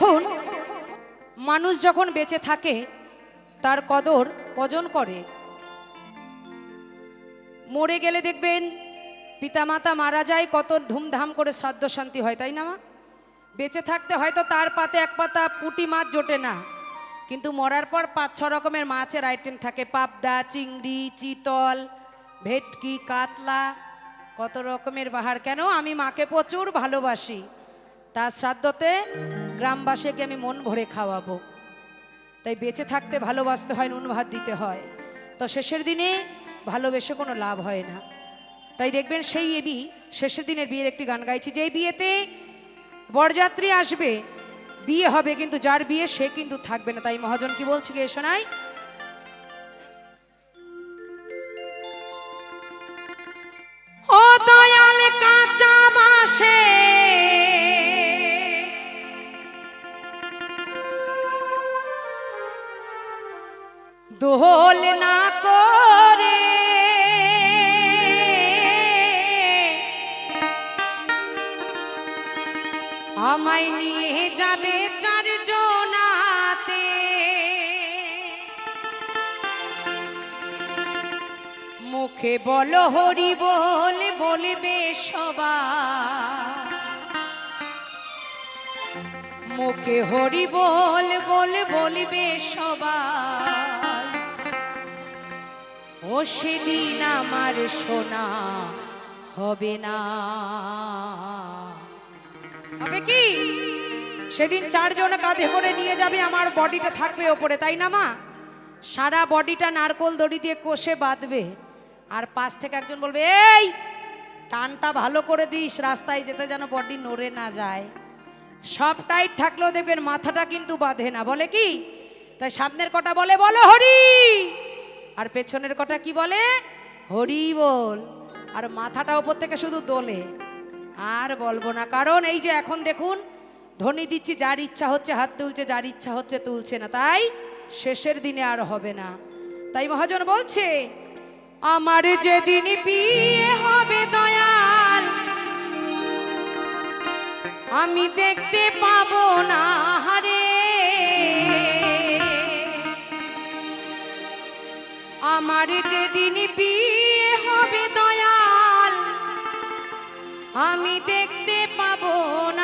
দেখুন মানুষ যখন বেঁচে থাকে, তার কদর কজন করে? মরে গেলে দেখবেন পিতামাতা মারা যায়, কত ধুমধাম করে শ্রাদ্ধ শান্তি হয়, তাই না মা? বেঁচে থাকতে হয়তো তার পাতে এক পাতা পুঁটি মাছ জোটে না, কিন্তু মরার পর পাঁচ ছ রকমের মাছের আইটেম থাকে, পাবদা, চিংড়ি, চিতল, ভেটকি, কাতলা, কত রকমের বাহার। কেন? আমি মাকে প্রচুর ভালোবাসি। তার শ্রাদ্ধতে গ্রামবাসীকে আমি মন ভরে খাওয়াবো। তাই বেঁচে থাকতে ভালোবাসতে হয়, নুন ভাত দিতে হয়। তো শেষের দিনে ভালোবেসে কোনো লাভ হয় না। তাই দেখবেন সেই এবি শেষের দিনের বিয়ের একটি গান গাইছি যে বিয়েতে বরযাত্রী আসবে, বিয়ে হবে কিন্তু যার বিয়ে সে কিন্তু থাকবে না। তাই মহাজন কি বলছে গিয়ে শোনাই? দোল না করে। আমায় নিয়ে যাবে চারজনাতে। মুখে বলো, হরি বল, বলবে সবাই মুখে হরি বল বল, বলবে সবাই ও সেদিন আমার সোনা, হবে না। হবে কি? সেদিন চারজন কাঁধে করে নিয়ে যাবে, আমার বডিটা থাকবে ওপরে, তাই না মা? সারা বডিটা নারকোল দড়ি দিয়ে কষে বাঁধবে, আর পাশ থেকে একজন বলবে, এই, টানটা ভালো করে দিস, রাস্তায় যেতে যেন বডি নড়ে না যায়। সব টাইট থাকলেও দেখবেন মাথাটা কিন্তু বাঁধে না, বলে কি? তাই সামনের কটা বলে, বলো হরি! আর পেছনের কটা কি বলে? হরি বল। আর মাথাটা ওপর থেকে শুধু দোলে। আর বলব না কারণ এই যে এখন দেখুন ধ্বনি দিচ্ছি যার ইচ্ছা হচ্ছে হাত তুলছে যার ইচ্ছা হচ্ছে তুলছে না। তাই শেষের দিনে আর হবে না। তাই মহাজন বলছে আমার যেদিন বিয়ে হবে দয়াল আমি দেখতে পাবো না। হারে আমার যেদিন বিয়ে হবে দয়াল আমি দেখতে পাবো না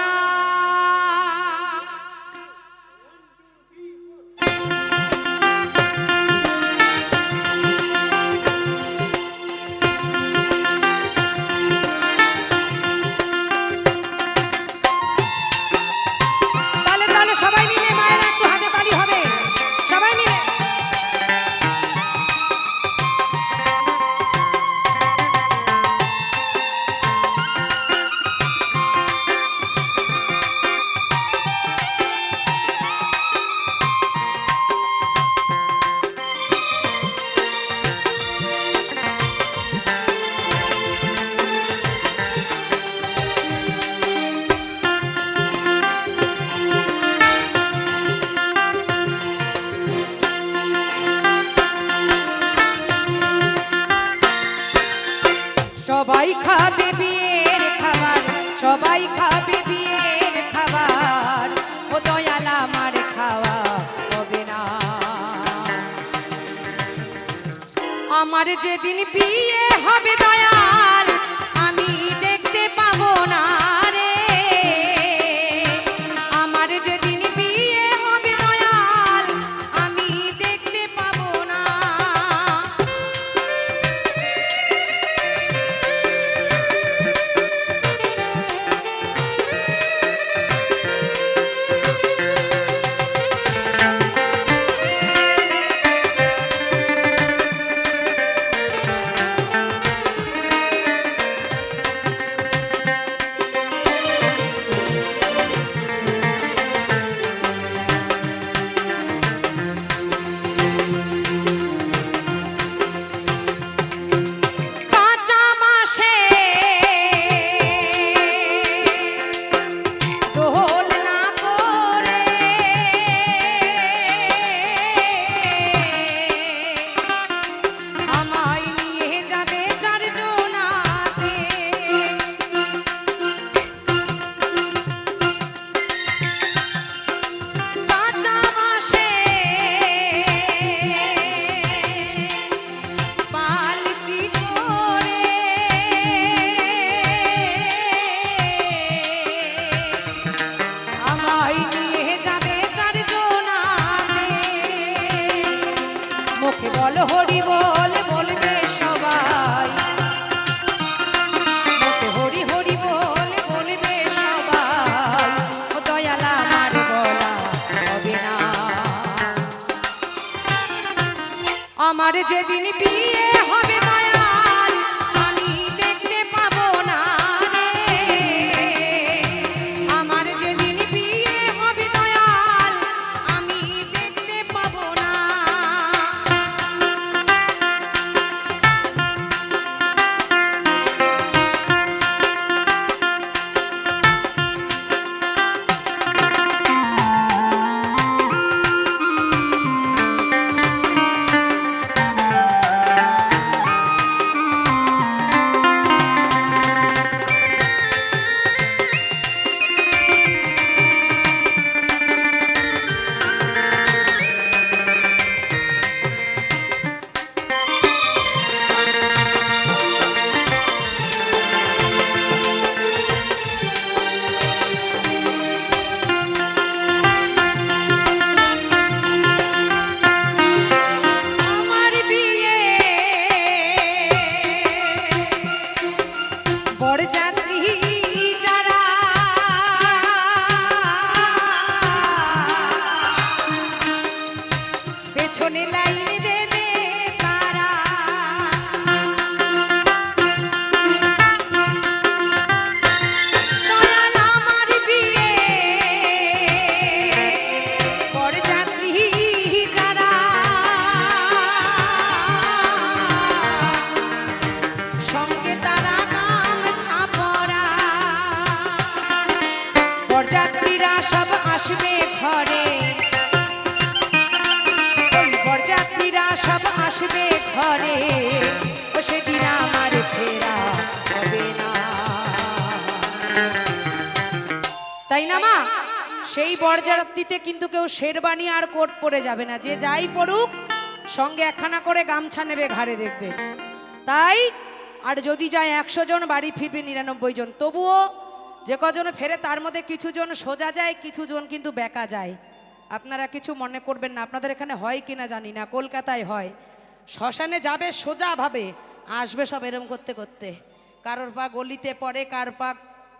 আমার যেদিন বিয়ে হবে দয়াল যেদিন বিয়ে ঘরে। বরযাত্রীরা সব আসবে ঘরে। ও সেদিন আমার না। তাই না মা? সেই বরযাত্রীতে কিন্তু কেউ শেরবানি আর কোট পরে যাবে না। যে যাই পড়ুক, সঙ্গে একখানা করে গামছা নেবে ঘাড়ে দেখবে। তাই, আর যদি যায় একশো জন, বাড়ি ফিরবে নিরানব্বই জন। তবুও যে কজন ফেরে তার মধ্যে কিছু জন সোজা যায় কিছু জন কিন্তু বেকা যায়। আপনারা কিছু মনে করবেন না, আপনাদের এখানে হয় কি না জানি না, কলকাতায় হয়। শ্মশানে যাবে সোজাভাবে আসবে সব এরম করতে করতে। কারোর পা গলিতে পড়ে, কার পা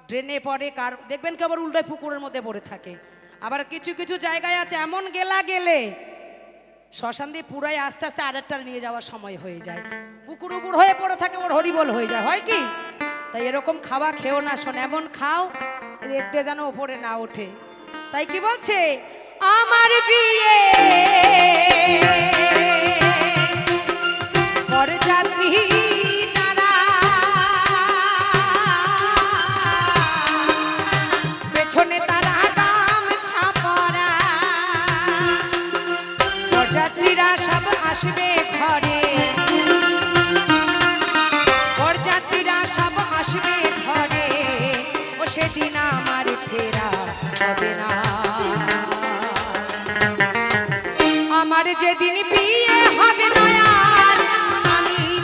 ড্রেনে পড়ে, কার, দেখবেন কি আবার উল্টায় পুকুরের মধ্যে পড়ে থাকে। আবার কিছু কিছু জায়গায় আছে, এমন গেলা গেলে শ্মশান দিয়ে পুরাই আস্তে আস্তে আরেকটা নিয়ে যাওয়ার সময় হয়ে যায়। পুকুর উপুর হয়ে পড়ে থাকে, ওর হরিবল হয়ে যায়, হয় কি? তাই এরকম খাওয়া খেও না, শোন, এমন খাও দেখতে যেন ওপরে না ওঠে। তাই কি বলছে? আমার বিয়ে পরে যারা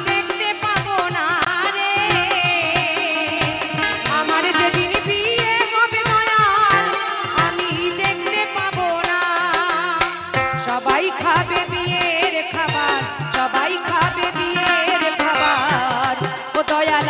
দেখতে পাবো না আমার যেদিন বিয়ে হবে দয়াল আমি দেখতে পাবো না। সবাই খাবে বিয়ের খাবার, সবাই খাবে বিয়ের খাবার। ও দয়াল